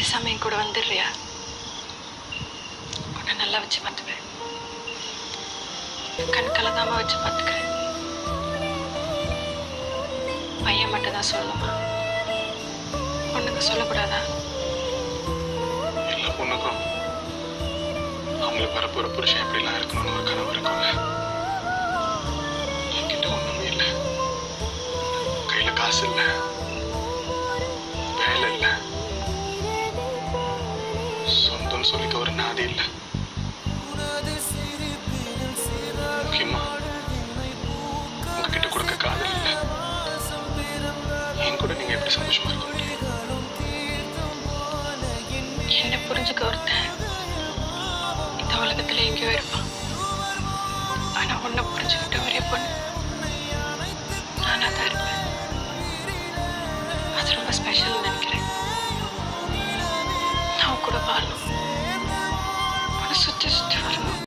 பேசாம என் கூட வந்துடுறியா? உன்னை நல்லா வச்சு பார்த்துப்பேன் கண் கலங்காம வச்சு பார்த்துக்கிறேன். பையன் மட்டும் தான் சொல்லணுமா? பொண்ணுங்க சொல்லக்கூடாதா? எல்லா பொண்ணுக்கும் அவங்களுக்கு வரப்போற புருஷன் எப்படிலாம் இருக்கணும்னு ஒரு கனவு இருக்கும் என்கிட்ட ஒண்ணுமே இல்லை. கையில காசு இல்லை. சொந்தம்னு சொல்லிக்க ஒரு நாதி இல்லை. முக்கியமா உங்ககிட்ட கொடுக்க காதல் இல்லை. என் கூட நீங்க எப்படி சந்தோஷமா இருக்க முடியும்? என்ன புரிஞ்சுக்க ஒருத்தன் இந்த உலகத்துல எங்கேயோ இருப்பான். ஆனா உன்னை புரிஞ்சுக்கிட்ட ஒரே பொண்ணு நானா தான் இருப்பேன். அது ரொம்ப ஸ்பெஷல் நினைக்கிறேன். நான் உன் கூட வாழணும்